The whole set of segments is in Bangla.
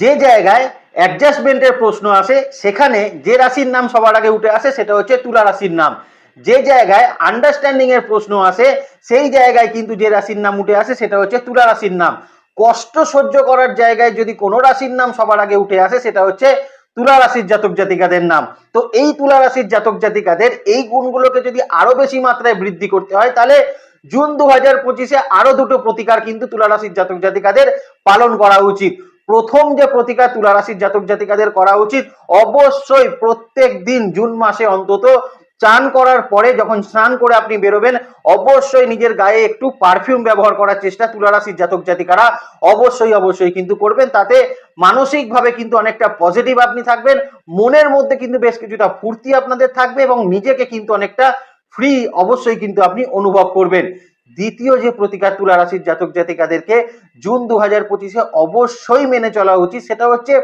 যে জায়গায় অ্যাডজাস্টমেন্টের প্রশ্ন আসে, সেখানে যে রাশির নাম সবার আগে উঠে আসে, সেটা হচ্ছে তুলা রাশির নাম। যে জায়গায় আন্ডারস্ট্যান্ডিং এর প্রশ্ন আসে, সেই জায়গায় কিন্তু যে রাশির নাম উঠে আসে, সেটা হচ্ছে তুলা রাশির নাম। কষ্ট সহ্য করার জায়গায় যদি কোনো রাশির নাম সবার আগে উঠে আসে, সেটা হচ্ছে তুলা রাশির জাতক জাতিকাদের নাম। তো এই তুলা রাশির জাতক জাতিকাদের এই গুণগুলোকে যদি আরও বেশি মাত্রায় বৃদ্ধি করতে হয়, তাহলে জুন দু হাজার পঁচিশে আরও দুটো প্রতিকার কিন্তু তুলা রাশির জাতক জাতিকাদের পালন করা উচিত। প্রথম যে প্রতিকার তুলা রাশির জাতক জাতিকাদের করা উচিত, অবশ্যই প্রত্যেক দিন জুন মাসে অন্তত চান করার পরে যখন স্নান করে আপনি বেরোবেন, অবশ্যই নিজের গায়ে একটু পারফিউম ব্যবহার করার চেষ্টা তুলা রাশির জাতক জাতিকারা অবশ্যই অবশ্যই কিন্তু করবেন। তাতে মানসিকভাবে কিন্তু অনেকটা পজিটিভ আপনি থাকবেন, মনের মধ্যে কিন্তু বেশ কিছুটা ফুর্তি আপনাদের থাকবে এবং নিজেকে কিন্তু অনেকটা ফ্রি অবশ্যই কিন্তু আপনি অনুভব করবেন। দ্বিতীয় যে প্রতিকার তুলা রাশির জাতক জাতিকাদেরকে জুন দু হাজার পঁচিশে অবশ্যই মেনে চলা উচিত, সেটা হচ্ছে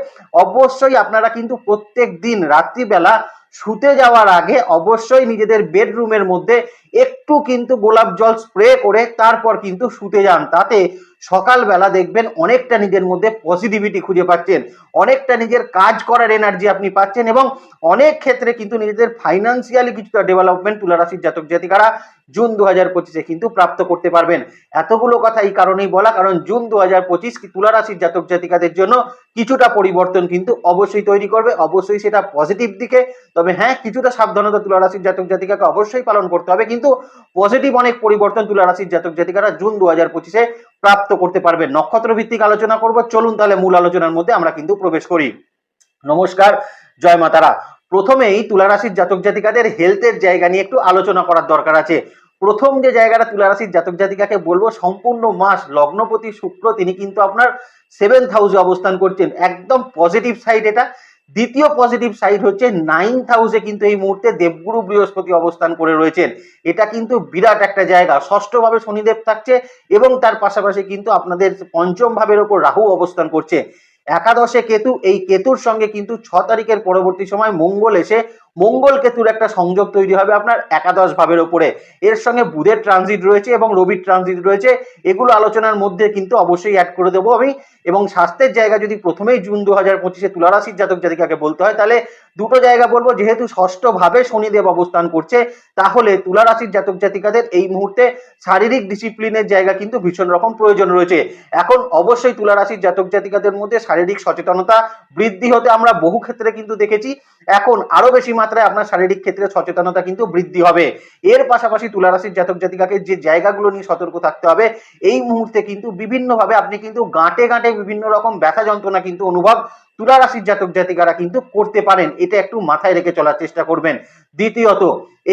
অবশ্যই আপনারা কিন্তু প্রত্যেক দিন রাত্রিবেলা শুতে যাওয়ার আগে অবশ্যই নিজেদের বেডরুমের মধ্যে একটু কিন্তু গোলাপ জল স্প্রে করে তারপর কিন্তু শুতে যান। তাতে সকালবেলা দেখবেন অনেকটা নিজের মধ্যে পজিটিভিটি খুঁজে পাচ্ছেন। অনেকটা নিজের কাজ করার এনার্জি আপনি পাচ্ছেন এবং অনেক ক্ষেত্রে কিন্তু নিজেদের ফাইন্যান্সিয়ালি কিছুটা ডেভেলপমেন্ট তুলা রাশির জাতক জাতিকারা জুন দু হাজার পঁচিশে কিন্তু প্রাপ্ত করতে পারবেন। এতগুলো কথা এই কারণেই বলা, কারণ জুন দু হাজার পঁচিশ তুলা রাশির জাতক জাতিকাদের জন্য কিছুটা পরিবর্তন কিন্তু অবশ্যই তৈরি করবে, অবশ্যই সেটা পজিটিভ দিকে। তবে হ্যাঁ কিছুটা সাবধানতা তুলা রাশির জাতক জাতিকাকে অবশ্যই পালন করতে হবে, কিন্তু পজিটিভ অনেক পরিবর্তন তুলা রাশির জাতক জাতিকারা জুন দু হাজার প্রাপ্ত করতে পারবেন নক্ষত্র ভিত্তিক আলোচনা করব। চলুন তাহলে মূল আলোচনার মধ্যে আমরা কিন্তু প্রবেশ করি। নমস্কার, জয় মাতারা প্রথমেই তুলা রাশির জাতক জাতিকাদের হেলথের জায়গা নিয়ে একটু আলোচনা করার দরকার আছে। প্রথম যে জায়গাটা তুলা রাশির জাতক জাতিকাকে বলব, সম্পূর্ণ মাস, লগ্নপতি, শুক্র, তিনি কিন্তু আপনার সেভেন্থ হাউসে অবস্থান করছেন। একদম পজিটিভ সাইড এটা। দ্বিতীয় পজিটিভ সাইড হচ্ছে নাইন্থ হাউসে কিন্তু এই মুহূর্তে দেবগুরু বৃহস্পতি অবস্থান করে রয়েছেন। এটা কিন্তু বিরাট একটা জায়গা। ষষ্ঠভাবে শনিদেব থাকছে এবং তার পাশাপাশি কিন্তু আপনাদের পঞ্চম ভাবের ওপর রাহু অবস্থান করছে। একাদশে কেতু, এই কেতুর সঙ্গে কিন্তু ছ তারিখের পরবর্তী সময় মঙ্গল এসে মঙ্গল কেতুর একটা সংযোগ তৈরি হবে আপনার একাদশ ভাবের ওপরে। এর সঙ্গে বুধের ট্রানজিট রয়েছে এবং রবির ট্রানজিট রয়েছে। এগুলো আলোচনার মধ্যে কিন্তু অবশ্যই অ্যাড করে দেবো আমি। এবং স্বাস্থ্যের জায়গা যদি প্রথমেই জুন দু হাজার পঁচিশে তুলারাশির জাতক জাতিকাকে বলতে হয়, তাহলে দুটো জায়গা বলব। যেহেতু ষষ্ঠ ভাবে শনিদেব অবস্থান করছে, তাহলে তুলারাশির জাতক জাতিকাদের এই মুহূর্তে শারীরিক ডিসিপ্লিনের জায়গা কিন্তু ভীষণ রকম প্রয়োজন রয়েছে। এখন অবশ্যই তুলারাশির জাতক জাতিকাদের মধ্যে শারীরিক সচেতনতা বৃদ্ধি হতে আমরা বহু ক্ষেত্রে কিন্তু দেখেছি। এখন আরও বেশি মাত্রায় আপনার শারীরিক ক্ষেত্রে সচেতনতা কিন্তু বৃদ্ধি হবে। এর পাশাপাশি তুলারাশির জাতক জাতিকাকে যে জায়গাগুলো নিয়ে সতর্ক থাকতে হবে, এই মুহূর্তে কিন্তু বিভিন্নভাবে আপনি কিন্তু গাঁটে গাঁটে বিভিন্ন রকম ব্যথা যন্ত্রণা কিন্তু অনুভব তুলা রাশির জাতক জাতিকারা কিন্তু করতে পারেন। এটা একটু মাথায় রেখে চলার চেষ্টা করবেন। দ্বিতীয়ত,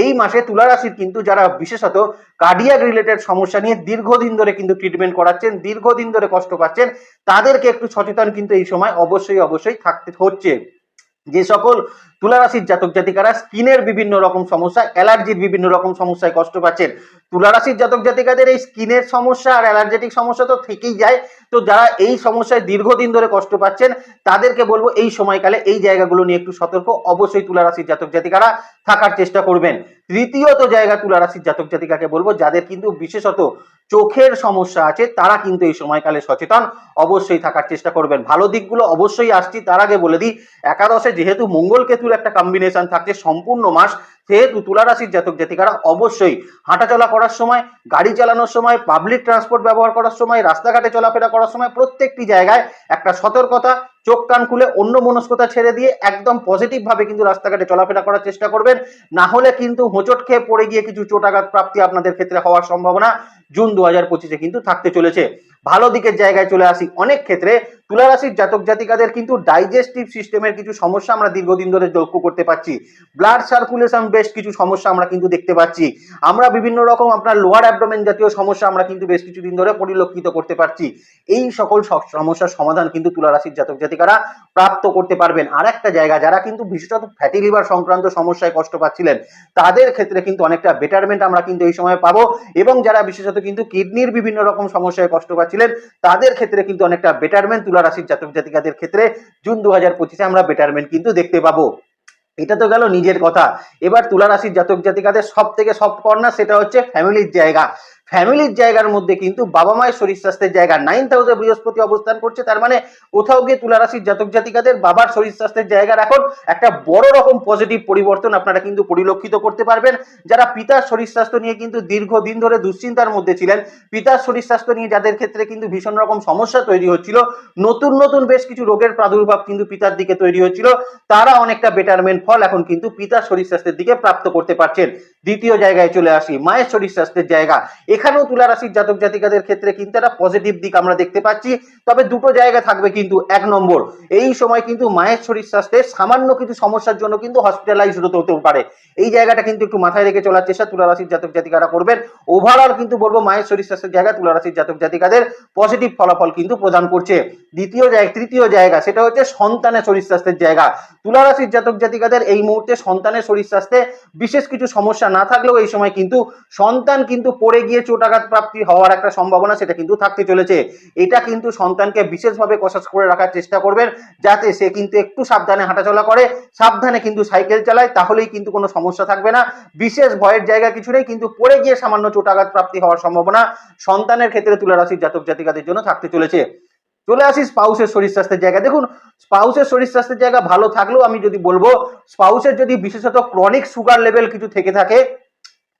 এই মাসে তুলা রাশির কিন্তু যারা বিশেষত কার্ডিয়াক রিলেটেড সমস্যা নিয়ে দীর্ঘদিন ধরে কিন্তু ট্রিটমেন্ট করাচ্ছেন, দীর্ঘদিন ধরে কষ্ট পাচ্ছেন, তাদেরকে একটু সচেতন কিন্তু এই সময় অবশ্যই অবশ্যই থাকতে হচ্ছে। যে সকল তুলারাশির জাতক জাতিকারা স্কিনের বিভিন্ন রকম সমস্যা, অ্যালার্জির বিভিন্ন রকম সমস্যায় কষ্ট পাচ্ছেন। তুলারাশির জাতক জাতিকাদের এই স্কিনের সমস্যা আর অ্যালার্জেটিক সমস্যা তো থেকেই যায়। তো যারা এই সমস্যায় দীর্ঘদিন ধরে কষ্ট পাচ্ছেন, তাদেরকে বলব এই সময়কালে এই জায়গাগুলো নিয়ে একটু সতর্ক। অবশ্যই তুলা রাশির জাতক জাতিকারা থাকার চেষ্টা করবেন। তৃতীয়ত জায়গা তুলা রাশির জাতক জাতিকাকে বলব, যাদের কিন্তু বিশেষত চোখের সমস্যা আছে, তারা কিন্তু এই সময়কালে সচেতন অবশ্যই থাকার চেষ্টা করবেন। ভালো দিকগুলো অবশ্যই আসছি, তার আগে বলে দিই, একাদশে যেহেতু মঙ্গল কেতুর একটা কম্বিনেশন থাকছে, সম্পূর্ণ মাস সেহেতু তুলা রাশির জাতক জাতিকারা অবশ্যই হাঁটাচলা করার সময়, গাড়ি চালানোর সময় পাবলিক ট্রান্সপোর্ট ব্যবহার করার সময়, রাস্তাঘাটে চলাফেরা করার সময় প্রত্যেকটি জায়গায় একটা সতর্কতা, চোখ কান খুলে অন্য মনস্কতা ছেড়ে দিয়ে একদম পজিটিভ ভাবে কিন্তু রাস্তাঘাটে চলাফেরা করার চেষ্টা করবেন। না হলে কিন্তু হোঁচট খেয়ে পড়ে গিয়ে কিছু চোটাঘাত প্রাপ্তি আপনাদের ক্ষেত্রে হওয়ার সম্ভাবনা জুন দু হাজার পঁচিশে কিন্তু থাকতে চলেছে। ভালো দিকের জায়গায় চলে আসি অনেক ক্ষেত্রে। তুলা রাশির জাতক জাতিকাদের কিন্তু ডাইজেস্টিভ সিস্টেমের কিছু সমস্যা আমরা দীর্ঘদিন ধরে লক্ষ্য করতে পারছি। ব্লাড সার্কুলেশন বেশ কিছু সমস্যা আমরা কিন্তু দেখতে পাচ্ছি। আমরা বিভিন্ন রকম আপনার লোয়ার অ্যাবডোমেন জাতীয় সমস্যা আমরা কিন্তু বেশ কিছুদিন ধরে পরিলক্ষিত করতে পারছি। এই সকল সমস্যার সমাধান কিন্তু তুলা রাশির জাতক জাতিকারা প্রাপ্ত করতে পারবেন। আর একটা জায়গা, যারা কিন্তু বিশেষত ফ্যাটি লিভার সংক্রান্ত সমস্যায় কষ্ট পাচ্ছিলেন, তাদের ক্ষেত্রে কিন্তু অনেকটা বেটারমেন্ট আমরা কিন্তু এই সময় পাবো এবং যারা বিশেষত কিন্তু কিডনির বিভিন্ন রকম সমস্যায় কষ্ট পাচ্ছিলেন, তাদের ক্ষেত্রে কিন্তু অনেকটা বেটারমেন্ট রাশির জাতক জাতিকাদের ক্ষেত্রে জুন দু হাজার পঁচিশে আমরা বেটারমেন্ট কিন্তু দেখতে পাবো। এটা তো গেল নিজের কথা। এবার তুলা রাশির জাতক জাতিকাদের সব থেকে সফট কর্নার সেটা হচ্ছে ফ্যামিলির জায়গা। ফ্যামিলির জায়গার মধ্যে কিন্তু বাবা মায়ের শরীর স্বাস্থ্যের জায়গা। নাইন্থ হাউসে বৃহস্পতি অবস্থান করছে, তার মানে কোথাও গিয়ে তুলা রাশির জাতক জাতিকাদের বাবার শরীর স্বাস্থ্যের জায়গার এখন একটা বড় রকম পজিটিভ পরিবর্তন আপনারা কিন্তু পরিলক্ষিত করতে পারবেন। যারা পিতার শরীর স্বাস্থ্য নিয়ে কিন্তু দীর্ঘদিন ধরে দুশ্চিন্তার মধ্যে ছিলেন, পিতার শরীর স্বাস্থ্য নিয়ে যাদের ক্ষেত্রে কিন্তু ভীষণ রকম সমস্যা তৈরি হচ্ছিল, নতুন নতুন বেশ কিছু রোগের প্রাদুর্ভাব কিন্তু পিতার দিকে তৈরি হচ্ছিল, তারা অনেকটা বেটারমেন্ট ফল এখন কিন্তু পিতার শরীর স্বাস্থ্যের দিকে প্রাপ্ত করতে পারছেন। দ্বিতীয় জায়গায় চলে আসি, মায়ের শরীর স্বাস্থ্যের জায়গা। এখানেও তুলা রাশির জাতক জাতিকাদের ক্ষেত্রে কিন্তু একটা পজিটিভ দিক আমরা দেখতে পাচ্ছি। তবে দুটো জায়গা থাকবে কিন্তু, এক নম্বর, এই সময় কিন্তু মায়ের শরীর স্বাস্থ্যের সামান্য কিছু সমস্যার জন্য কিন্তু হসপিটালাইজ হতে হতে পারে। এই জায়গাটা কিন্তু একটু মাথায় রেখে চলার চেষ্টা তুলা রাশির জাতক জাতিকারা করবেন। ওভারঅল কিন্তু বলব মায়ের শরীর স্বাস্থ্যের জায়গা তুলা রাশির জাতক জাতিকাদের পজিটিভ ফলাফল কিন্তু প্রদান করছে। দ্বিতীয় জায়গা, তৃতীয় জায়গা, সেটা হচ্ছে সন্তানের শরীর স্বাস্থ্যের জায়গা। তুলা রাশির জাতক জাতিকাদের এই মুহূর্তে সন্তানের শরীর স্বাস্থ্যে বিশেষ কিছু সমস্যা না থাকলেও এই সময় কিন্তু সন্তান কিন্তু পড়ে গিয়ে চোটাঘাত প্রাপ্তি হওয়ার একটা সম্ভাবনা সেটা কিন্তু থাকতে চলেছে। এটা কিন্তু সন্তানকে বিশেষভাবে কষাস করে রাখার চেষ্টা করবেন, যাতে সে কিন্তু একটু সাবধানে হাঁটাচলা করে, সাবধানে কিন্তু সাইকেল চালায়, তাহলেই কিন্তু কোনো সমস্যা থাকবে না। বিশেষ ভয়ের জায়গা কিছু নেই, কিন্তু পড়ে গিয়ে সামান্য চোটাঘাত প্রাপ্তি হওয়ার সম্ভাবনা সন্তানের ক্ষেত্রে তুলা রাশির জাতক জাতিকাদের জন্য থাকতে চলেছে। চলে আসি স্পাউসের শরীর স্বাস্থ্যের জায়গা দেখুন, স্পাউসের শরীর স্বাস্থ্যের জায়গা ভালো থাকলেও আমি যদি বলব, স্পাউসের যদি বিশেষত ক্রনিক সুগার লেভেল কিছু থেকে থাকে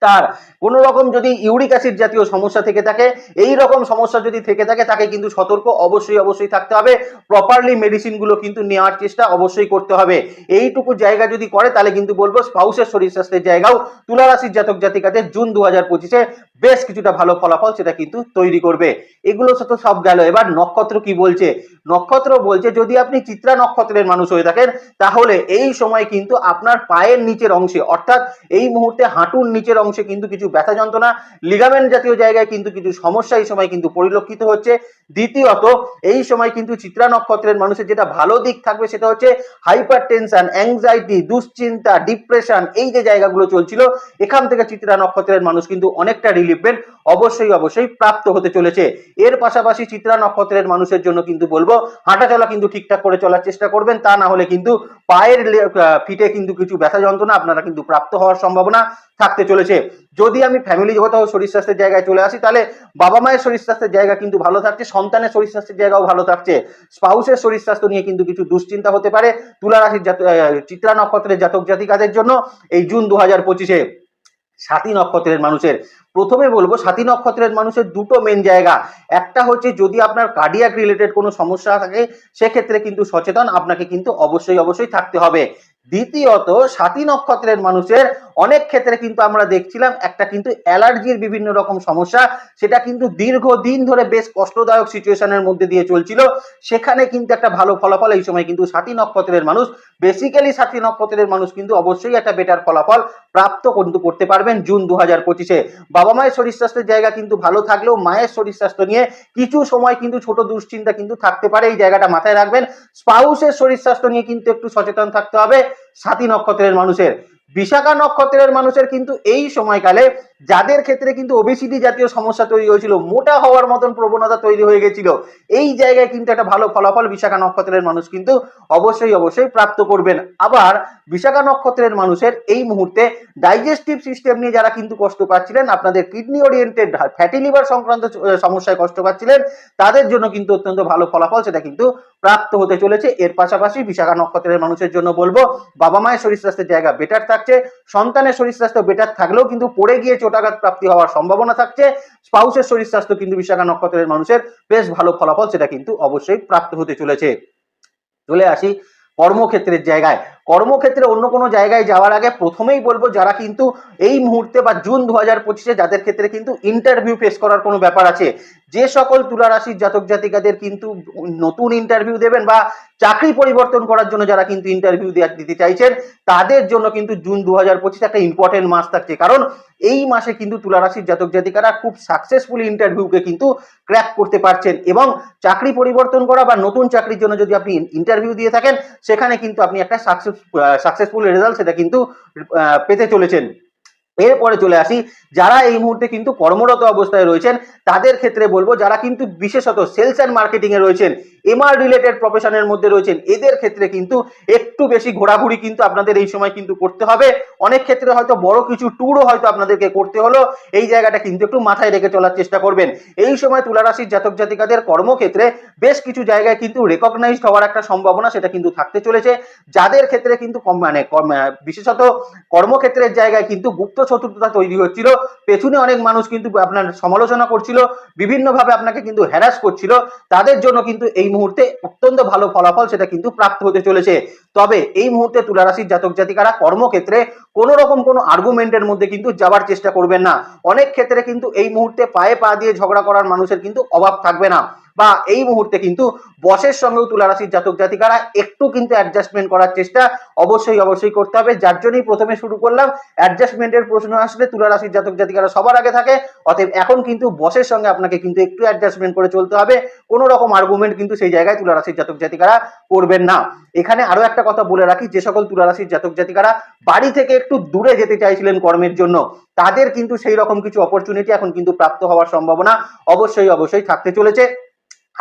তার। কোনো রকম যদি ইউরিক অ্যাসিড জাতীয় সমস্যা থেকে থাকে এই রকম সমস্যা যদি থেকে থাকে, তাকে কিন্তু সতর্ক অবশ্যই অবশ্যই থাকতে হবে। প্রপারলি মেডিসিনগুলো কিন্তু নেওয়ার চেষ্টা অবশ্যই করতে হবে। এইটুকু জায়গা যদি করে, তাহলে কিন্তু বলব স্পাউসের শরীর স্বাস্থ্যের জায়গাও তুলা রাশির জাতক জাতিকাদের জুন দু হাজার পঁচিশে বেশ কিছুটা ভালো ফলাফল সেটা কিন্তু তৈরি করবে। এগুলো সাথে সব গেল। এবার নক্ষত্র কি বলছে? নক্ষত্র বলছে, যদি আপনি চিত্রা নক্ষত্রের মানুষ হয়ে থাকেন, তাহলে এই সময় কিন্তু আপনার পায়ের নিচের অংশে, অর্থাৎ এই মুহূর্তে হাঁটুর নিচের অংশে কিন্তু কিছু ব্যথা যন্ত্রণা লিগামেন্ট জাতীয় জায়গায় কিন্তু কিছু সমস্যা এই সময় কিন্তু পরিলক্ষিত হচ্ছে। দ্বিতীয়ত, এই সময় কিন্তু চিত্রা নক্ষত্রের মানুষের যেটা ভালো দিক থাকবে সেটা হচ্ছে হাইপার টেনশন অ্যাংজাইটি দুশ্চিন্তা ডিপ্রেশন এই যে জায়গাগুলো চলছিল, এখান থেকে চিত্রা নক্ষত্রের মানুষ কিন্তু অনেকটা রিলিফ পেন অবশ্যই অবশ্যই প্রাপ্ত হতে চলেছে। এর পাশাপাশি চিত্রা নক্ষত্রের মানুষের জন্য কিন্তু বলব হাঁটা চলা কিন্তু ঠিকঠাক করে চলার চেষ্টা করবেন, তা না হলে কিন্তু পায়ের ফিটে কিন্তু কিছু ব্যথা যন্ত্রণা আপনারা কিন্তু প্রাপ্ত হওয়ার সম্ভাবনা থাকতে চলেছে। যদি আমি ফ্যামিলি কোথাও শরীর স্বাস্থ্যের জায়গায় চলে আসি, তাহলে বাবা মায়ের শরীর স্বাস্থ্যের জায়গা কিন্তু ভালো থাকছে, সন্তানের শরীর স্বাস্থ্যের জায়গাও ভালো থাকছে। স্পাউসের শরীর স্বাস্থ্য নিয়ে কিন্তু কিছু দুশ্চিন্তা হতে পারে তুলা রাশির চিত্রা নক্ষত্রের জাতক জাতিকাদের জন্য এই জুন দু হাজার পঁচিশে সাতী নক্ষত্রের মানুষের। প্রথমে বলব, সাতী নক্ষত্রের মানুষের দুটো মেন জায়গা। একটা হচ্ছে যদি আপনার কার্ডিয়াক রিলেটেড কোনো সমস্যা থাকে, সেক্ষেত্রে কিন্তু সচেতন, আপনাকে কিন্তু অবশ্যই অবশ্যই থাকতে হবে। দ্বিতীয়ত, সাতী নক্ষত্রের মানুষের অনেক ক্ষেত্রে কিন্তু আমরা দেখছিলাম, একটা কিন্তু অ্যালার্জির বিভিন্ন রকম সমস্যা, সেটা কিন্তু দীর্ঘদিন ধরে বেশ কষ্টদায়ক সিচুয়েশনের মধ্যে দিয়ে চলছিল। সেখানে কিন্তু একটা ভালো ফলাফল, এই সময় কিন্তু সাতী নক্ষত্রের মানুষ বেসিক্যালি সাতী নক্ষত্রের মানুষ কিন্তু অবশ্যই একটা বেটার ফলাফল প্রাপ্ত কিন্তু করতে পারবেন জুন দু হাজার পঁচিশে। বাবা মায়ের শরীর স্বাস্থ্যের জায়গা কিন্তু ভালো থাকলেও মায়ের শরীর স্বাস্থ্য নিয়ে কিছু সময় কিন্তু ছোট দুশ্চিন্তা কিন্তু থাকতে পারে, এই জায়গাটা মাথায় রাখবেন। স্পাউসের শরীর স্বাস্থ্য নিয়ে কিন্তু একটু সচেতন থাকতে হবে। সাতী নক্ষত্রের মানুষের বিশাখা নক্ষত্রের মানুষের কিন্তু এই সময়কালে যাদের ক্ষেত্রে কিন্তু ওবেসিটি জাতীয় সমস্যা তৈরি হয়েছিল, মোটা হওয়ার মতন প্রবণতা তৈরি হয়ে গেছিল, এই জায়গায় কিন্তু একটা ভালো ফলাফল বিশাখা নক্ষত্রের মানুষ কিন্তু অবশ্যই অবশ্যই প্রাপ্ত করবেন। আবার বিশাখা নক্ষত্রের মানুষের এই মুহূর্তে ডাইজেস্টিভ সিস্টেম নিয়ে যারা কিন্তু কষ্ট পাচ্ছিলেন, আপনাদের কিডনি ওরিয়েন্টেড ফ্যাটি লিভার সংক্রান্ত সমস্যায় কষ্ট পাচ্ছিলেন, তাদের জন্য কিন্তু অত্যন্ত ভালো ফলাফল সেটা কিন্তু প্রাপ্ত হতে চলেছে। এর পাশাপাশি বিশাখা নক্ষত্রের মানুষের জন্য বলব, বাবা মায়ের শরীর স্বাস্থ্যের জায়গা বেটার থাকছে, সন্তানের শরীর স্বাস্থ্য বেটার থাকলেও কিন্তু পড়ে গিয়ে চোটাঘাত প্রাপ্তি হওয়ার সম্ভাবনা থাকছে। স্পাউসের শরীর স্বাস্থ্য কিন্তু বিশাখা নক্ষত্রের মানুষের বেশ ভালো ফলাফল, সেটা কিন্তু অবশ্যই প্রাপ্ত হতে চলেছে। চলে আসি কর্মক্ষেত্রের জায়গায়। কর্মক্ষেত্রে অন্য কোনো জায়গায় যাওয়ার আগে প্রথমেই বলব, যারা কিন্তু এই মুহূর্তে বা জুন দু হাজার পঁচিশে যাদের ক্ষেত্রে কিন্তু ইন্টারভিউ ফেস করার কোনো ব্যাপার আছে, যে সকল তুলা রাশির জাতক জাতিকাদের কিন্তু নতুন ইন্টারভিউ দেবেন বা চাকরি পরিবর্তন করার জন্য যারা কিন্তু ইন্টারভিউ দিতে চাইছেন, তাদের জন্য কিন্তু জুন দু হাজার পঁচিশ একটা ইম্পর্টেন্ট মাস থাকছে। কারণ এই মাসে কিন্তু তুলা রাশির জাতক জাতিকারা খুব সাকসেসফুল ইন্টারভিউকে কিন্তু ক্র্যাক করতে পারছেন এবং চাকরি পরিবর্তন করা বা নতুন চাকরির জন্য যদি আপনি ইন্টারভিউ দিয়ে থাকেন, সেখানে কিন্তু আপনি একটা সাকসেস সাকসেসফুল রেজাল্ট সেটা কিন্তু পেতে চলেছেন। এরপরে চলে আসি, যারা এই মুহূর্তে কিন্তু কর্মরত অবস্থায় রয়েছেন, তাদের ক্ষেত্রে বলব, যারা কিন্তু বিশেষত সেলস অ্যান্ড মার্কেটিংয়ে রয়েছেন এমআর রিলেটেড প্রফেশনের মধ্যে রয়েছেন। এদের ক্ষেত্রে কিন্তু একটু বেশি ঘোরাঘুরি কিন্তু আপনাদের এই সময় কিন্তু করতে হবে। অনেক ক্ষেত্রে হয়তো বড় কিছু ট্যুরও হয়তো আপনাদেরকে করতে হলো। এই জায়গাটা কিন্তু একটু মাথায় রেখে চলার চেষ্টা করবেন। এই সময় তুলারাশির জাতক জাতিকাদের কর্মক্ষেত্রে বেশ কিছু জায়গায় কিন্তু রেকগনাইজড হওয়ার একটা সম্ভাবনা সেটা কিন্তু থাকতে চলেছে। যাদের ক্ষেত্রে কিন্তু মানে বিশেষত কর্মক্ষেত্রের জায়গায় কিন্তু গুপ্ত শত্রুতা তৈরি হচ্ছিল। পেছনে অনেক মানুষ কিন্তু আপনার সমালোচনা করছিল। বিভিন্নভাবে আপনাকে কিন্তু হ্যারাস করছিল। তাদের জন্য কিন্তু এই মুহূর্তে অত্যন্ত ভালো ফলাফল সেটা কিন্তু প্রাপ্ত হতে চলেছে। তবে এই মুহূর্তে তুলারাশির জাতক জাতিকারা কর্মক্ষেত্রে কোনো রকম কোনো আর্গুমেন্টের মধ্যে কিন্তু যাবার চেষ্টা করবেন না। অনেক ক্ষেত্রে কিন্তু এই মুহূর্তে পায়ে পা দিয়ে ঝগড়া করার মানুষের কিন্তু অভাব থাকবে না। বা এই মুহূর্তে কিন্তু বসের সঙ্গেও তুলারাশির জাতক জাতিকারা একটু কিন্তু অ্যাডজাস্টমেন্ট করার চেষ্টা অবশ্যই অবশ্যই করতে হবে। যার জন্যই প্রথমে শুরু করলাম অ্যাডজাস্টমেন্টের প্রশ্ন আসলে তুলারাশির জাতক জাতিকারা সবার আগে থাকে। অতএব এখন কিন্তু বসের সঙ্গে আপনাকে কিন্তু একটু অ্যাডজাস্টমেন্ট করে চলতে হবে। কোনো রকম আর্গুমেন্ট কিন্তু সেই জায়গায় তুলারাশির জাতক জাতিকারা করবেন না। এখানে আরও একটা কথা বলে রাখি, যে সকল তুলারাশির জাতক জাতিকারা বাড়ি থেকে একটু দূরে যেতে চাইছিলেন কর্মের জন্য, তাদের কিন্তু সেই রকম কিছু অপরচুনিটি এখন কিন্তু প্রাপ্ত হওয়ার সম্ভাবনা অবশ্যই অবশ্যই থাকতে চলেছে।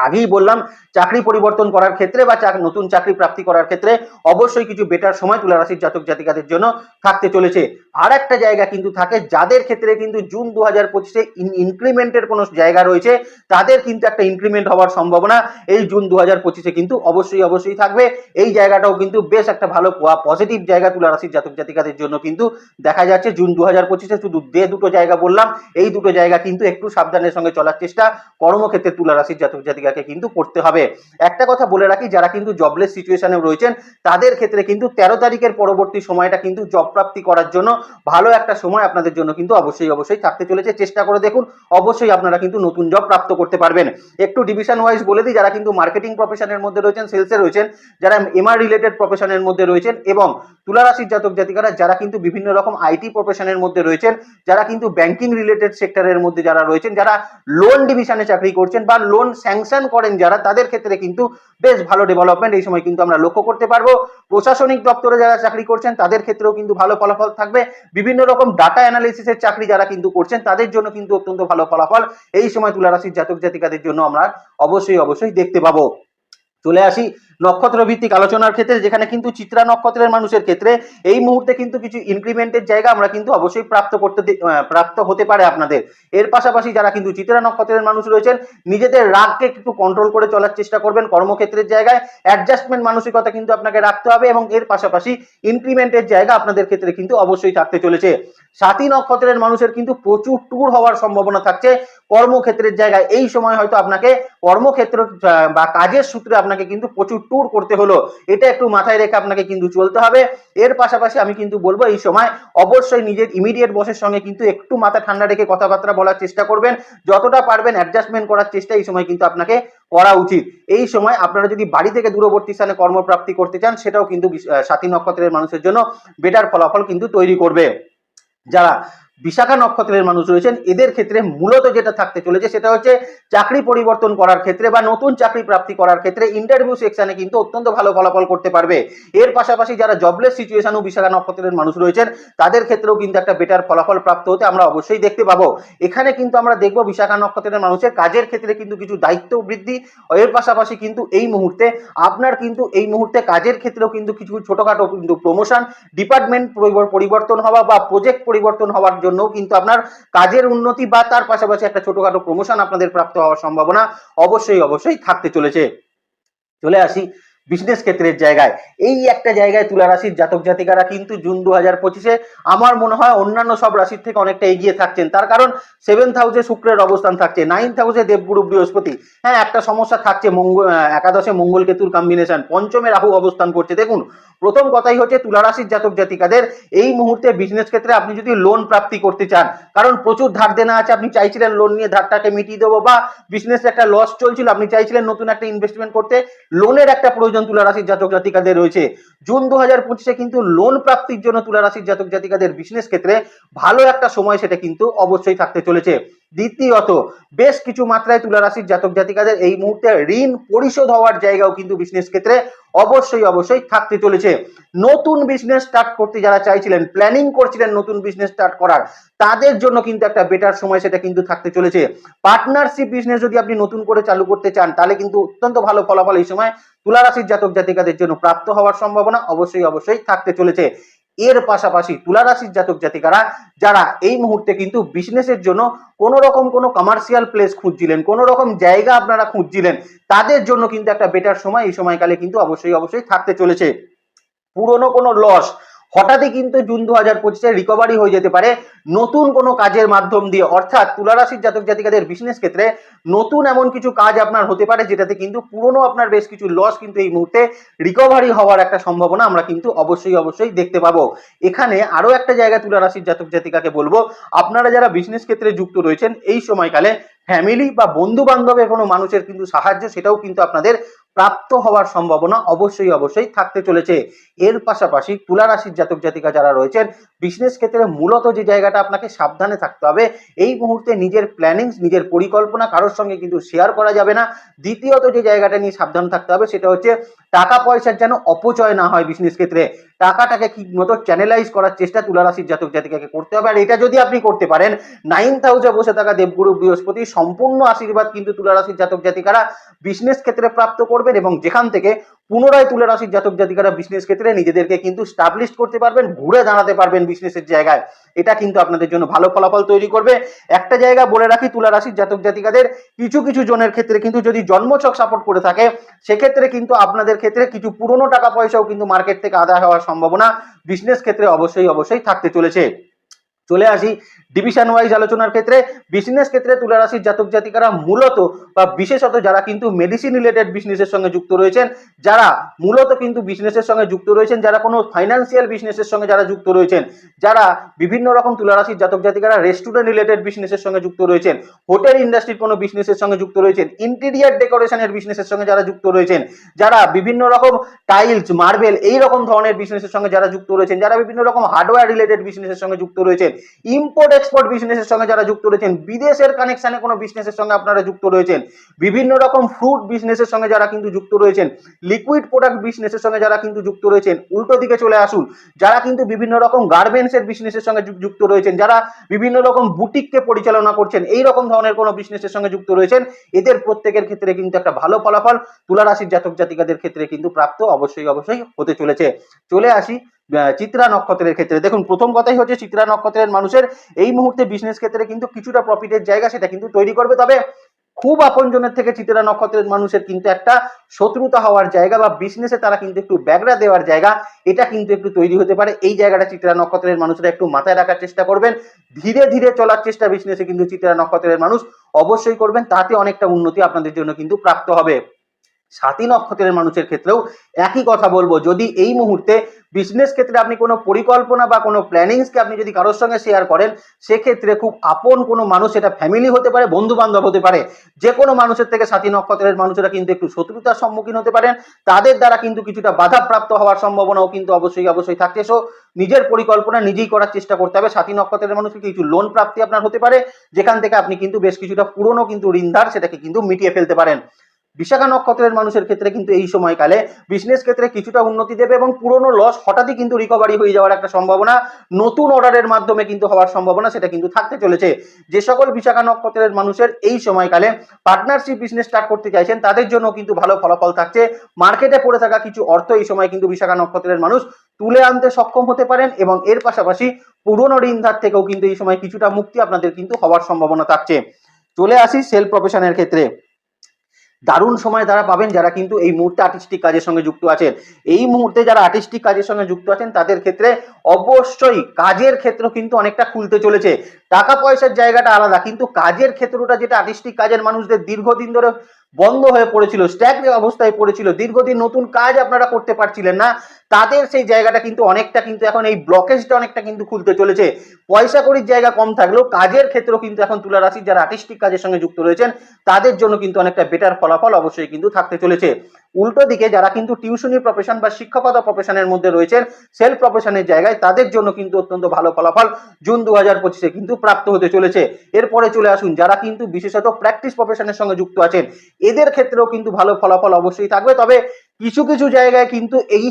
আগেই বললাম, চাকরি পরিবর্তন করার ক্ষেত্রে বা নতুন চাকরি প্রাপ্তি করার ক্ষেত্রে অবশ্যই কিছু বেটার সময় তুলা রাশির জাতক জাতিকাদের জন্য থাকতে চলেছে। আর একটা জায়গা কিন্তু থাকে, যাদের ক্ষেত্রে কিন্তু জুন দু হাজার পঁচিশে ইনক্রিমেন্টের কোনো জায়গা রয়েছে, তাদের কিন্তু একটা ইনক্রিমেন্ট হওয়ার সম্ভাবনা এই জুন দু হাজার পঁচিশে কিন্তু অবশ্যই অবশ্যই থাকবে। এই জায়গাটাও কিন্তু বেশ একটা ভালো পজিটিভ জায়গা তুলা রাশির জাতক জাতিকাদের জন্য কিন্তু দেখা যাচ্ছে জুন দু হাজার পঁচিশে শুধু যে দুটো জায়গা বললাম, এই দুটো জায়গা কিন্তু একটু সাবধানের সঙ্গে চলার চেষ্টা। কর্মক্ষেত্রে তুলা রাশির জাতক জাতিকাকে কিন্তু করতে হবে। একটা কথা বলে রাখি, যারা কিন্তু জবলেস সিচুয়েশনে রয়েছেন, তাদের ক্ষেত্রে কিন্তু তেরো তারিখের পরবর্তী সময়টা কিন্তু জব প্রাপ্তি করার জন্য ভালো একটা সময় আপনাদের জন্য কিন্তু অবশ্যই অবশ্যই থাকতে চলেছে। চেষ্টা করে দেখুন, অবশ্যই আপনারা কিন্তু নতুন জব প্রাপ্ত করতে পারবেন। একটু ডিভিশন ওয়াইজ বলে দিই, যারা কিন্তু মার্কেটিং প্রফেশনের মধ্যে রয়েছেন সেলসে রয়েছেন, যারা এমআর রিলেটেড প্রফেশনের মধ্যে রয়েছেন এবং তুলারাশির জাতক জাতিকারা, যারা কিন্তু বিভিন্ন রকম আইটি প্রফেশনের মধ্যে রয়েছেন, যারা কিন্তু ব্যাংকিং রিলেটেড সেক্টরের মধ্যে যারা রয়েছেন, যারা লোন ডিভিশনে চাকরি করছেন বা লোন স্যাংশন করেন যারা, তাদের ক্ষেত্রে কিন্তু বেশ ভালো ডেভেলপমেন্ট এই সময় কিন্তু আমরা লক্ষ্য করতে পারব। প্রশাসনিক দপ্তরে যারা চাকরি করছেন, তাদের ক্ষেত্রেও কিন্তু ভালো ফলাফল থাকবে। বিভিন্ন রকম ডাটা অ্যানালিসিসের চাকরি যারা কিন্তু করছেন, তাদের জন্য কিন্তু অত্যন্ত ভালো ফলাফল। এই সময় তুলারাশির জাতক জাতিকাদের জন্য আমরা অবশ্যই অবশ্যই দেখতে পাবো। চলে আসি নক্ষত্র ভিত্তিক আলোচনার ক্ষেত্রে, যেখানে কিন্তু চিত্রা নক্ষত্রের মানুষের ক্ষেত্রে এই মুহূর্তে কিন্তু কিছু ইনক্রিমেন্টের জায়গা আমরা কিন্তু অবশ্যই প্রাপ্ত করতে প্রাপ্ত হতে পারে আপনাদের। এর পাশাপাশি যারা কিন্তু চিত্রা নক্ষত্রের মানুষ রয়েছেন, নিজেদের রাগকে একটু কন্ট্রোল করে চলার চেষ্টা করবেন কর্মক্ষেত্রের জায়গায়। অ্যাডজাস্টমেন্ট মানসিকতা কিন্তু আপনাকে রাখতে হবে এবং এর পাশাপাশি ইনক্রিমেন্টের জায়গা আপনাদের ক্ষেত্রে কিন্তু অবশ্যই থাকতে চলেছে। সাতই নক্ষত্রের মানুষের কিন্তু প্রচুর ট্যুর হওয়ার সম্ভাবনা থাকছে। কর্মক্ষেত্রের জায়গায়। এই সময় হয়তো আপনাকে কর্মক্ষেত্র বা কাজের সূত্রে আপনাকে কিন্তু প্রচুর ট্যুর করতে হলো। এটা একটু মাথায় রেখে আপনাকে কিন্তু চলতে হবে। এর পাশাপাশি আমি কিন্তু বলব, এই সময় অবশ্যই নিজের ইমিডিয়েট বসের সঙ্গে কিন্তু একটু মাথা ঠান্ডা রেখে কথাবার্তা বলার চেষ্টা করবেন। যতটা পারবেন অ্যাডজাস্টমেন্ট করার চেষ্টা এই সময় কিন্তু আপনাকে করা উচিত। এই সময় আপনারা যদি বাড়ি থেকে দূরবর্তী স্থানে কর্মপ্রাপ্তি করতে চান, সেটাও কিন্তু সাতী নক্ষত্রের মানুষের জন্য বেটার ফলাফল কিন্তু তৈরি করবে। যারা বিশাখা নক্ষত্রের মানুষ রয়েছেন, এদের ক্ষেত্রে মূলত যেটা থাকতে চলেছে সেটা হচ্ছে চাকরি পরিবর্তন করার ক্ষেত্রে বা নতুন চাকরি প্রাপ্তি করার ক্ষেত্রে ইন্টারভিউ সেকশনে কিন্তু অত্যন্ত ভালো ফলাফল করতে পারবে। এর পাশাপাশি যারা জবলেস সিচুয়েশনও বিশাখা নক্ষত্রের মানুষ রয়েছেন, তাদের ক্ষেত্রেও কিন্তু একটা বেটার ফলাফল প্রাপ্ত হতে আমরা অবশ্যই দেখতে পাবো। এখানে কিন্তু আমরা দেখব বিশাখা নক্ষত্রের মানুষের কাজের ক্ষেত্রে কিন্তু কিছু দায়িত্ব বৃদ্ধি। এর পাশাপাশি কিন্তু এই মুহূর্তে আপনার কিন্তু এই মুহূর্তে কাজের ক্ষেত্রেও কিন্তু কিছু ছোটখাটো কিন্তু প্রমোশন ডিপার্টমেন্ট পরিবর্তন হওয়া বা প্রজেক্ট পরিবর্তন হওয়ার জন্য কিন্তু আপনার কাজের উন্নতি বা তার পাশাপাশি একটা ছোটখাটো প্রমোশন আপনাদের প্রাপ্ত হওয়ার সম্ভাবনা অবশ্যই অবশ্যই থাকতে চলেছে। চলে আসি বিজনেস ক্ষেত্রের জায়গায়। এই একটা জায়গায় তুলা রাশির জাতক জাতিকারা কিন্তু জুন দু হাজার পঁচিশে আমার মনে হয় অন্যান্য সব রাশির থেকে অনেকটা এগিয়ে থাকছেন। তার কারণ সেভেন্থ হাউসে শুক্রের অবস্থান থাকছে নাইন্থ হাউসে দেবগুরু বৃহস্পতি। হ্যাঁ একটা সমস্যা থাকছে মঙ্গল একাদশে মঙ্গল কেতুর কম্বিনেশন পঞ্চমে রাহু অবস্থান করছে। দেখুন, প্রথম কথাই হচ্ছে তুলা রাশির জাতক জাতিকাদের এই মুহূর্তে বিজনেস ক্ষেত্রে আপনি যদি লোন প্রাপ্তি করতে চান, কারণ প্রচুর ধার দেনা আছে, আপনি চাইছিলেন লোন নিয়ে ধারটাকে মিটিয়ে দেবো বা বিজনেস একটা লস চলছিল, আপনি চাইছিলেন নতুন একটা ইনভেস্টমেন্ট করতে লোনের একটা প্রয়োজন তুলা রাশির জাতক জাতিকাদের রয়েছে। জুন দু হাজার পঁচিশে কিন্তু লোন প্রাপ্তির জন্য তুলা রাশির জাতক জাতিকাদের বিজনেস ক্ষেত্রে ভালো একটা সময় সেটা কিন্তু অবশ্যই থাকতে চলেছে। দ্বিতীয়ত, বেশ কিছু মাত্রায় তুলা রাশির জাতক জাতিকাদের এই মুহূর্তে ঋণ পরিশোধ হওয়ার জায়গাও কিন্তু বিজনেস ক্ষেত্রে অবশ্যই অবশ্যই থাকতে চলেছে। নতুন বিজনেস স্টার্ট করতে যারা চাইছিলেন প্ল্যানিং করছিলেন নতুন বিজনেস স্টার্ট করার, তাদের জন্য কিন্তু একটা বেটার সময় সেটা কিন্তু থাকতে চলেছে। পার্টনারশিপ বিজনেস যদি আপনি নতুন করে চালু করতে চান, তাহলে কিন্তু অত্যন্ত ভালো ফলাফল এই সময় তুলা রাশির জাতক জাতিকাদের জন্য প্রাপ্ত হওয়ার সম্ভাবনা অবশ্যই অবশ্যই থাকতে চলেছে। এর পাশাপাশি তুলা রাশির জাতক জাতিকারা, যারা এই মুহূর্তে কিন্তু বিজনেসের জন্য কোন রকম কোনো কমার্শিয়াল প্লেস খুঁজছিলেন, কোন রকম জায়গা আপনারা খুঁজছিলেন, তাদের জন্য কিন্তু একটা বেটার সময় এই সময়কালে কিন্তু অবশ্যই অবশ্যই থাকতে চলেছে। পুরনো কোনো লস হঠাৎই কিন্তু জুন দু হাজার পঁচিশে রিকভারি হয়ে যেতে পারে নতুন কোনো কাজের মাধ্যম দিয়ে। অর্থাৎ তুলারাশির জাতক জাতিকাদের বিজনেস ক্ষেত্রে নতুন এমন কিছু কাজ আপনার হতে পারে যেটাতে কিন্তু পুরনো আপনার বেশ কিছু লস কিন্তু এই মুহূর্তে রিকভারি হওয়ার একটা সম্ভাবনা আমরা কিন্তু অবশ্যই অবশ্যই দেখতে পাবো। এখানে আরও একটা জায়গা তুলারাশির জাতক জাতিকাকে বলব। আপনারা যারা বিজনেস ক্ষেত্রে যুক্ত রয়েছেন এই সময়কালে ফ্যামিলি বা বন্ধু বান্ধবের কোনো মানুষের কিন্তু সাহায্য সেটাও কিন্তু আপনাদের প্রাপ্ত হওয়ার সম্ভাবনা অবশ্যই অবশ্যই থাকতে চলেছে। এর পাশাপাশি তুলা রাশির জাতক জাতিকা যারা রয়েছেন বিজনেস ক্ষেত্রে মূলত যে জায়গাটা আপনাকে সাবধানে থাকতে হবে, এই মুহূর্তে নিজের প্ল্যানিং নিজের পরিকল্পনা কারোর সঙ্গে কিন্তু শেয়ার করা যাবে না। দ্বিতীয়ত যে জায়গাটা নিয়ে সাবধান থাকতে হবে সেটা হচ্ছে টাকা পয়সার যেন অপচয় না হয় বিজনেস ক্ষেত্রে। টাকাটাকে ঠিক মতো চ্যানেলাইজ করার চেষ্টা তুলারাশির জাতক জাতিকাকে করতে হবে। আর এটা যদি আপনি করতে পারেন নাইন্থ হাউসে বসে থাকা দেবগুরু বৃহস্পতি সম্পূর্ণ আশীর্বাদ কিন্তু তুলারাশির জাতক জাতিকারা বিজনেস ক্ষেত্রে প্রাপ্ত করবেন এবং যেখান থেকে পুনরায় তুলে রাশির জাতক জাতিকারা বিজনেস ক্ষেত্রে নিজেদেরকে কিন্তু স্টাবলিশ করতে পারবেন, ঘুরে দাঁড়াতে পারবেন বিজনেসের জায়গায়। এটা কিন্তু আপনাদের জন্য ভালো ফলাফল তৈরি করবে। একটা জায়গা বলে রাখি, তুলা রাশির জাতক জাতিকাদের কিছু কিছু জনের ক্ষেত্রে কিন্তু যদি জন্মছক সাপোর্ট করে থাকে, সেক্ষেত্রে কিন্তু আপনাদের ক্ষেত্রে কিছু পুরনো টাকা পয়সাও কিন্তু মার্কেট থেকে আদায় হওয়ার সম্ভাবনা বিজনেস ক্ষেত্রে অবশ্যই অবশ্যই থাকতে চলেছে। চলে আসি ডিভিশন ওয়াইজ আলোচনার ক্ষেত্রে। বিজনেস ক্ষেত্রে তুলা রাশির জাতক জাতিকারা মূলত বা বিশেষত যারা কিন্তু মেডিসিন রিলেটেড বিজনেসের সঙ্গে যুক্ত রয়েছেন, যারা মূলত কিন্তু বিজনেসের সঙ্গে যুক্ত রয়েছেন, যারা কোনো ফাইন্যান্সিয়াল বিজনেসের সঙ্গে যারা যুক্ত রয়েছেন, যারা বিভিন্ন রকম তুলা রাশির জাতক জাতিকারা রেস্টুরেন্ট রিলেটেড বিজনেসের সঙ্গে যুক্ত রয়েছেন হোটেল ইন্ডাস্ট্রির কোনো বিজনেসের সঙ্গে যুক্ত রয়েছেন ইন্টেরিয়ার ডেকোরেশনের বিজনেসের সঙ্গে যারা যুক্ত রয়েছেন, যারা বিভিন্ন রকম টাইলস মার্বেল এই রকম ধরনের বিজনেসের সঙ্গে যারা যুক্ত রয়েছেন, যারা বিভিন্ন রকম হার্ডওয়্যার রিলেটেড বিজনেসের সঙ্গে যুক্ত রয়েছেন ইম্পোর্ট এক্সপোর্ট বিজনেসের সঙ্গে যারা যুক্ত রয়েছেন, বিদেশের কানেকশানে কোনো বিজনেসের সঙ্গে আপনারা যুক্ত রয়েছেন। বিভিন্ন রকম ফ্রুট বিজনেসের সঙ্গে যারা কিন্তু যুক্ত রয়েছেন লিকুইড প্রোডাক্ট বিজনেসের সঙ্গে যারা কিন্তু যুক্ত রয়েছেন, উল্টো দিকে চলে আসুন। যারা কিন্তু বিভিন্ন রকম গার্মেন্টসের বিজনেসের সঙ্গে যুক্ত রয়েছেন, যারা বিভিন্ন রকম বুটিককে পরিচালনা করছেন, এই রকম ধরনের কোনো বিজনেসের সঙ্গে যুক্ত রয়েছেন, এদের প্রত্যেকের ক্ষেত্রে কিন্তু একটা ভালো ফলাফল তুলা রাশির জাতক জাতিকাদের ক্ষেত্রে কিন্তু প্রাপ্ত অবশ্যই অবশ্যই হতে চলেছে। চলে আসি চিত্রা নক্ষত্রের ক্ষেত্রে। দেখুন, প্রথম কথাই হচ্ছে চিত্রা নক্ষত্রের মানুষের এই মুহূর্তে বিজনেস ক্ষেত্রে কিন্তু কিছুটা প্রফিটের জায়গা সেটা কিন্তু তৈরি করবে। তবে খুব আপনজনের থেকে চিত্রা নক্ষত্রের মানুষের কিন্তু একটা শত্রুতা হওয়ার জায়গা বা বিজনেসে তারা কিন্তু একটু ব্যাগরা দেওয়ার জায়গা, এটা কিন্তু একটু তৈরি হতে পারে। এই জায়গাটা চিত্রা নক্ষত্রের মানুষরা একটু মাথায় রাখার চেষ্টা করবেন। ধীরে ধীরে চলার চেষ্টা বিজনেসে কিন্তু চিত্রা নক্ষত্রের মানুষ অবশ্যই করবেন। তাতে অনেকটা উন্নতি আপনাদের জন্য কিন্তু প্রাপ্ত হবে। সাতী নক্ষত্রের মানুষের ক্ষেত্রেও একই কথা বলব। যদি এই মুহূর্তে বিজনেস ক্ষেত্রে আপনি কোনো পরিকল্পনা বা কোনো প্ল্যানিংসকে আপনি যদি কারোর সঙ্গে শেয়ার করেন, সেক্ষেত্রে খুব আপন কোনো মানুষ সেটা ফ্যামিলি হতে পারে বন্ধু বান্ধব হতে পারে। যে কোনো মানুষের থেকে সাথী নক্ষত্রের মানুষেরা কিন্তু একটু শত্রুতার সম্মুখীন হতে পারেন। তাদের দ্বারা কিন্তু কিছুটা বাধাপ্রাপ্ত হওয়ার সম্ভাবনাও কিন্তু অবশ্যই অবশ্যই থাকছে। সো নিজের পরিকল্পনা নিজেই করার চেষ্টা করতে হবে। সাথী নক্ষত্রের মানুষকে কিছু লোন প্রাপ্তি আপনার হতে পারে, যেখান থেকে আপনি কিন্তু বেশ কিছুটা পুরনো কিন্তু ঋণধার সেটাকে কিন্তু মিটিয়ে ফেলতে পারেন। বিশাখা নক্ষত্রের মানুষের ক্ষেত্রে কিন্তু এই সময়কালে বিজনেস ক্ষেত্রে কিছুটা উন্নতি দেবে এবং পুরনো লস হঠাৎই কিন্তু রিকভারি হয়ে যাওয়ার একটা সম্ভাবনা, নতুন অর্ডারের মাধ্যমে কিন্তু হওয়ার সম্ভাবনা সেটা কিন্তু থাকতে চলেছে। যে সকল বিশাখা নক্ষত্রের মানুষের এই সময়কালে পার্টনারশিপ বিজনেস স্টার্ট করতে চাইছেন, তাদের জন্য কিন্তু ভালো ফলাফল থাকছে। মার্কেটে পড়ে থাকা কিছু অর্থ এই সময় কিন্তু বিশাখা নক্ষত্রের মানুষ তুলে আনতে সক্ষম হতে পারেন এবং এর পাশাপাশি পুরনো ঋণধার থেকেও কিন্তু এই সময় কিছুটা মুক্তি আপনাদের কিন্তু হওয়ার সম্ভাবনা থাকছে। চলে আসি সেল প্রফেশনের ক্ষেত্রে। দারুণ সময় তারা পাবেন যারা কিন্তু এই মুহূর্তে আর্টিস্টিক কাজের সঙ্গে যুক্ত আছেন। এই মুহূর্তে যারা আর্টিস্টিক কাজের সঙ্গে যুক্ত আছেন, তাদের ক্ষেত্রে অবশ্যই কাজের ক্ষেত্র কিন্তু অনেকটা খুলতে চলেছে। টাকা পয়সার জায়গাটা আলাদা, কিন্তু কাজের ক্ষেত্রটা যেটা আর্টিস্টিক কাজের মানুষদের দীর্ঘদিন ধরে বন্ধ হয়ে পড়েছিল স্ট্যাক অবস্থায় পড়েছিল। দীর্ঘদিন নতুন কাজ আপনারা করতে পারছিলেন না। তাদের সেই জায়গাটা কিন্তু অনেকটা কিন্তু এখন এই ব্লকেজটা অনেকটা কিন্তু খুলতে চলেছে। পয়সা করির জায়গা কম থাকলেও কাজের ক্ষেত্রেও কিন্তু এখন তুলা রাশির যারা আর্টিস্টিক কাজের সঙ্গে যুক্ত রয়েছেন, তাদের জন্য কিন্তু অনেকটা বেটার ফলাফল অবশ্যই কিন্তু থাকতে চলেছে। উল্টো দিকে যারা কিন্তু টিউশনি প্রফেশন বা শিক্ষকতা প্রফেশনের মধ্যে রয়েছেন সেলফ প্রফেশনের জায়গায় তাদের জন্য কিন্তু অত্যন্ত ভালো ফলাফল জুন দু হাজার পঁচিশে কিন্তু প্রাপ্ত হতে চলেছে। এরপরে চলে আসুন, যারা কিন্তু বিশেষত প্র্যাকটিস প্রফেশনের সঙ্গে যুক্ত আছেন এদের ক্ষেত্রেও কিন্তু ভালো ফলাফল অবশ্যই থাকবে। তবে কিছু কিছু জায়গায় কিন্তু এই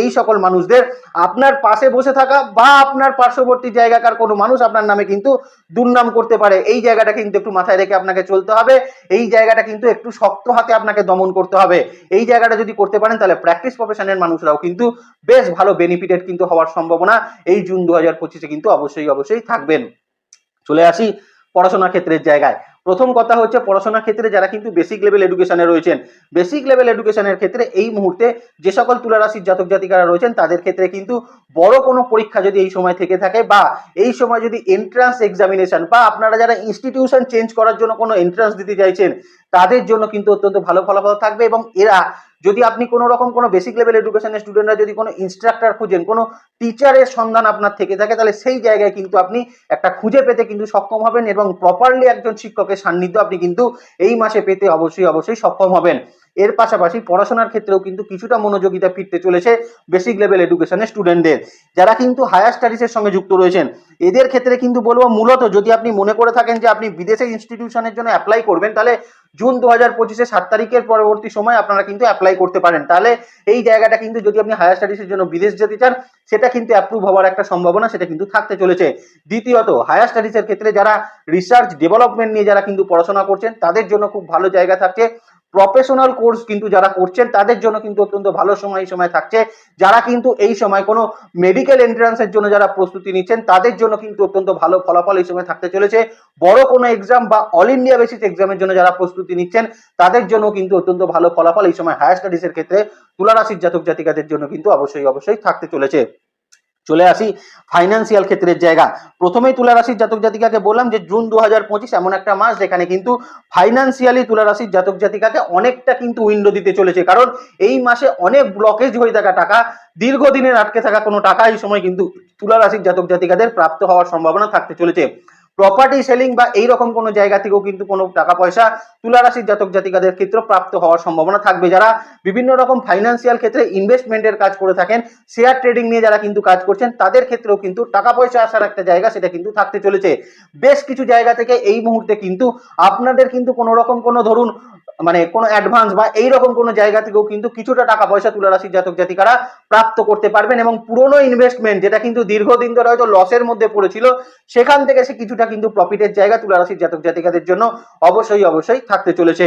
এই সকল মানুষদের আপনার পাশে বসে থাকা বা আপনার পার্শ্ববর্তী জায়গাকার কোনো মানুষ আপনার নামে কিন্তু দুর্নাম করতে পারে। এই জায়গাটা কিন্তু একটু মাথায় রেখে আপনাকে চলতে হবে। এই জায়গাটা কিন্তু একটু শক্ত হাতে আপনাকে দমন করতে হবে। এই জায়গাটা যদি করতে পারেন, তাহলে প্র্যাকটিস প্রফেশনের মানুষরাও কিন্তু বেশ ভালো বেনিফিটেড কিন্তু হওয়ার সম্ভাবনা এই জুন দু হাজার পঁচিশে কিন্তু অবশ্যই অবশ্যই থাকবেন। চলে আসি পড়াশোনার ক্ষেত্রের জায়গায়। প্রথম কথা হচ্ছে পড়াশোনার ক্ষেত্রে যারা কিন্তু বেসিক লেভেল এডুকেশনে রয়েছেন। বেসিক লেভেল এডুকেশনের ক্ষেত্রে এই মুহূর্তে যে সকল তুলারাশির জাতক জাতিকারা রয়েছেন, তাদের ক্ষেত্রে কিন্তু বড় কোনো পরীক্ষা যদি এই সময় থেকে থাকে বা এই সময় যদি এন্ট্রান্স এক্সামিনেশন বা আপনারা যারা ইনস্টিটিউশন চেঞ্জ করার জন্য কোনো এন্ট্রান্স দিতে চাইছেন, তাদের জন্য কিন্তু অত্যন্ত ভালো ফলাফল থাকবে এবং এরা যদি আপনি কোনো রকম কোনো বেসিক লেভেল এডুকেশনের স্টুডেন্টরা যদি কোনো ইনস্ট্রাক্টর খুঁজেন, কোনো টিচারের সন্ধান আপনার থেকে থাকে, তাহলে সেই জায়গায় কিন্তু আপনি একটা খুঁজে পেতে কিন্তু সক্ষম হবেন এবং প্রপারলি একজন শিক্ষকের সান্নিধ্য আপনি কিন্তু এই মাসে পেতে অবশ্যই অবশ্যই সক্ষম হবেন। এর পাশাপাশি পড়াশোনার ক্ষেত্রেও কিন্তু কিছুটা মনোযোগিতা ফিরতে চলেছে বেসিক লেভেল এডুকেশনের স্টুডেন্টদের যারা কিন্তু হায়ার স্টাডিজের সঙ্গে যুক্ত রয়েছেন, এদের ক্ষেত্রে কিন্তু বলব মূলত যদি আপনি মনে করে থাকেন যে আপনি বিদেশে ইনস্টিটিউশনের জন্য অ্যাপ্লাই করবেন, তাহলে জুন দু হাজার পঁচিশে সাত তারিখের পরবর্তী সময় আপনারা কিন্তু অ্যাপ্লাই করতে পারেন। তাহলে এই জায়গাটা কিন্তু যদি আপনি হায়ার স্টাডিজের জন্য বিদেশ যেতে চান, সেটা কিন্তু অ্যাপ্রুভ হওয়ার একটা সম্ভাবনা সেটা কিন্তু থাকতে চলেছে। দ্বিতীয়ত হায়ার স্টাডিজের ক্ষেত্রে যারা রিসার্চ ডেভেলপমেন্ট নিয়ে যারা কিন্তু পড়াশোনা করছেন, তাদের জন্য খুব ভালো জায়গা থাকছে প্রফেশনাল কোর্স কিন্তু যারা করছেন, তাদের জন্য কিন্তু অত্যন্ত ভালো সময় এই সময় থাকছে। যারা কিন্তু এই সময় কোনো মেডিকেল এন্ট্রান্সের জন্য যারা প্রস্তুতি নিচ্ছেন, তাদের জন্য কিন্তু অত্যন্ত ভালো ফলাফল এই সময় থাকতে চলেছে। বড় কোনো এক্সাম বা অল ইন্ডিয়া বেসিস এক্সামের জন্য যারা প্রস্তুতি নিচ্ছেন, তাদের জন্য কিন্তু অত্যন্ত ভালো ফলাফল এই সময় হায়ার স্টাডিজের ক্ষেত্রে তুলারাশির জাতক জাতিকাদের জন্য কিন্তু অবশ্যই অবশ্যই থাকতে চলেছে। চলে আসি ফাইন্যান্সিয়াল ক্ষেত্রের জায়গা। প্রথমেই তুলারাশির জাতক জাতিকাকে বললাম যে, জুন দু হাজার পঁচিশ এমন একটা মাস যেখানে কিন্তু ফাইন্যান্সিয়ালি তুলারাশির জাতক জাতিকাকে অনেকটা কিন্তু উইন্ডো দিতে চলেছে। কারণ এই মাসে অনেক ব্লকেজ হয়ে থাকা টাকা, দীর্ঘদিনের আটকে থাকা কোনো টাকা এই সময় কিন্তু তুলারাশির জাতক জাতিকাদের প্রাপ্ত হওয়ার সম্ভাবনা থাকতে চলেছে। প্রপার্টি সেলিং বা এই রকম কোনো জায়গা থেকেও কিন্তু কোনো টাকা পয়সা তুলা রাশির জাতক জাতিকাদের ক্ষেত্রে প্রাপ্ত হওয়ার সম্ভাবনা থাকবে। যারা বিভিন্ন রকম ফাইন্যান্সিয়াল ক্ষেত্রে ইনভেস্টমেন্টের কাজ করে থাকেন শেয়ার ট্রেডিং নিয়ে যারা কিন্তু কাজ করছেন, তাদের ক্ষেত্রেও কিন্তু টাকা পয়সা আসার একটা জায়গা সেটা কিন্তু থাকতে চলেছে। বেশ কিছু জায়গা থেকে এই মুহূর্তে কিন্তু আপনাদের কিন্তু কোনো রকম কোনো ধরুন মানে কোনো অ্যাডভান্স বা এইরকম কোনো জায়গা থেকেও কিন্তু কিছুটা টাকা পয়সা তুলা রাশির জাতক জাতিকারা প্রাপ্ত করতে পারবেন এবং পুরনো ইনভেস্টমেন্ট যেটা কিন্তু দীর্ঘদিন ধরে হয়তো লসের মধ্যে পড়েছিল, সেখান থেকে সে কিছুটা কিন্তু প্রফিটের জায়গা তুলা রাশির জাতক জাতিকাদের জন্য অবশ্যই অবশ্যই থাকতে চলেছে।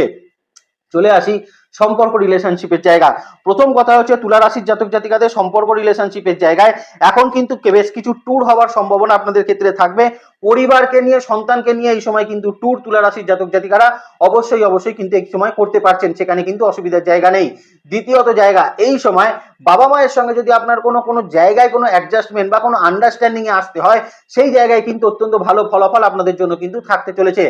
চলে আসি সম্পর্ক রিলেশনশিপের জায়গা। প্রথম কথা হচ্ছে তুলা রাশির জাতক জাতিকাদের সম্পর্ক রিলেশনশিপের জায়গায়। এখন কিন্তু বেশ কিছু ট্যুর হওয়ার সম্ভাবনা আপনাদের ক্ষেত্রে থাকবে। পরিবারকে নিয়ে, সন্তানকে নিয়ে এই সময় কিন্তু ট্যুর তুলা রাশির জাতক জাতিকারা অবশ্যই অবশ্যই কিন্তু এই সময় করতে পারছেন। সেখানে কিন্তু অসুবিধার জায়গা নেই। দ্বিতীয়ত জায়গা, এই সময় বাবা মায়ের সঙ্গে যদি আপনার কোনো কোনো জায়গায় কোনো অ্যাডজাস্টমেন্ট বা কোনো আন্ডারস্ট্যান্ডিং এ আসতে হয়, সেই জায়গায় কিন্তু অত্যন্ত ভালো ফলাফল আপনাদের জন্য কিন্তু থাকতে চলেছে।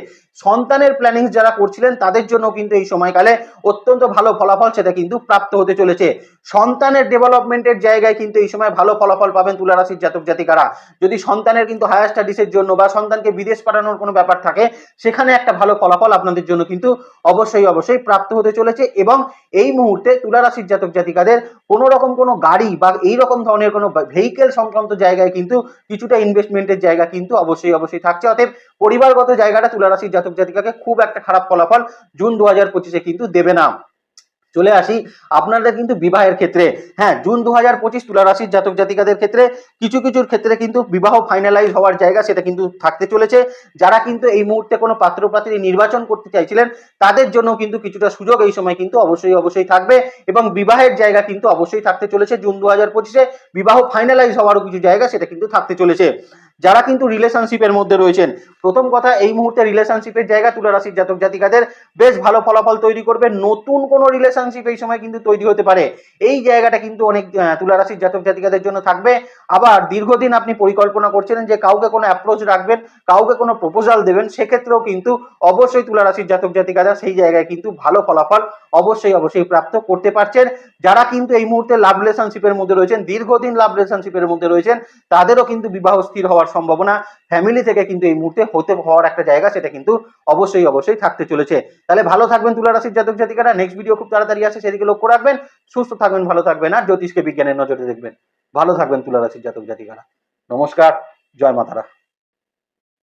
সন্তানের প্ল্যানিং যারা করছিলেন, তাদের জন্য কিন্তু এই সময়কালে অত্যন্ত ভালো ফলাফল সেটা কিন্তু প্রাপ্ত হতে চলেছে। সন্তানের ডেভেলপমেন্টের জায়গায় কিন্তু এই সময় ভালো ফলাফল পাবেন তুলা রাশির জাতক জাতিকারা। যদি সন্তানের কিন্তু হায়ার স্টাডিজের জন্য বা সন্তানকে বিদেশ পাঠানোর কোনো ব্যাপার থাকে, সেখানে একটা ভালো ফলাফল আপনাদের জন্য কিন্তু অবশ্যই অবশ্যই প্রাপ্ত হতে চলেছে এবং এই মুহূর্তে তুলা রাশির জাতক জাতিকাদের কোনো রকম কোনো গাড়ি বা এই রকম ধরনের কোনো ভেহিকেল সংক্রান্ত জায়গায় কিন্তু কিছুটা ইনভেস্টমেন্টের জায়গা কিন্তু অবশ্যই অবশ্যই থাকছে। অতএব পরিবারগত জায়গাটা তুলা রাশির জাতক জাতিকাকে খুব একটা খারাপ ফলাফল জুন দু হাজার পঁচিশে কিন্তু দেবে না। চলে আসি আপনাদের কিন্তু বিবাহের ক্ষেত্রে। হ্যাঁ জুন দু হাজার পঁচিশ তুলা রাশির জাতক জাতিকাদের ক্ষেত্রে কিছু কিছুর ক্ষেত্রে কিন্তু বিবাহ ফাইনালাইজ হওয়ার জায়গা সেটা কিন্তু থাকতে চলেছে। যারা কিন্তু এই মুহূর্তে কোনো পাত্র পাত্রী নির্বাচন করতে চাইছিলেন, তাদের জন্য কিন্তু কিছুটা সুযোগ এই সময় কিন্তু অবশ্যই অবশ্যই থাকবে এবং বিবাহের জায়গা কিন্তু অবশ্যই থাকতে চলেছে। জুন দু হাজার পঁচিশে বিবাহ ফাইনালাইজ হওয়ারও কিছু জায়গা সেটা কিন্তু থাকতে চলেছে। যারা কিন্তু রিলেশনশিপের মধ্যে রয়েছেন। প্রথম কথা, এই মুহূর্তে রিলেশনশিপের জায়গা তুলা রাশির জাতক জাতিকাদের বেশ ভালো ফলাফল তৈরি করবে। নতুন কোনো রিলেশনশিপ এই সময় কিন্তু তৈরি হতে পারে। এই জায়গাটা কিন্তু অনেক তুলা রাশির জাতক জাতিকাদের জন্য থাকবে। আবার দীর্ঘদিন আপনি পরিকল্পনা করছিলেন যে কাউকে কোনো অ্যাপ্রোচ রাখবেন, কাউকে কোনো প্রপোজাল দেবেন, সেক্ষেত্রেও কিন্তু অবশ্যই তুলা রাশির জাতক জাতিকারা সেই জায়গায় কিন্তু ভালো ফলাফল অবশ্যই অবশ্যই প্রাপ্ত করতে পারছেন। যারা কিন্তু এই মুহূর্তে লাভ রিলেশনশিপের মধ্যে রয়েছেন, দীর্ঘদিন লাভ রিলেশনশিপের মধ্যে রয়েছেন, তাদেরও কিন্তু বিবাহ স্থির হওয়ার সম্ভাবনা ফ্যামিলি থেকে কিন্তু এই মুহূর্তে হতে হওয়ার একটা জায়গা সেটা কিন্তু অবশ্যই অবশ্যই থাকতে চলেছে। তাহলে ভালো থাকবেন তুলা রাশির জাতক জাতিকারা। নেক্সট ভিডিও খুব তাড়াতাড়ি আসে, সেদিকে লক্ষ্য রাখবেন। সুস্থ থাকবেন, ভালো থাকবেন, আর জ্যোতিষকে বিজ্ঞানের নজরে দেখবেন। ভালো থাকবেন তুলা রাশির জাতক জাতিকারা। নমস্কার, জয় মাতারা।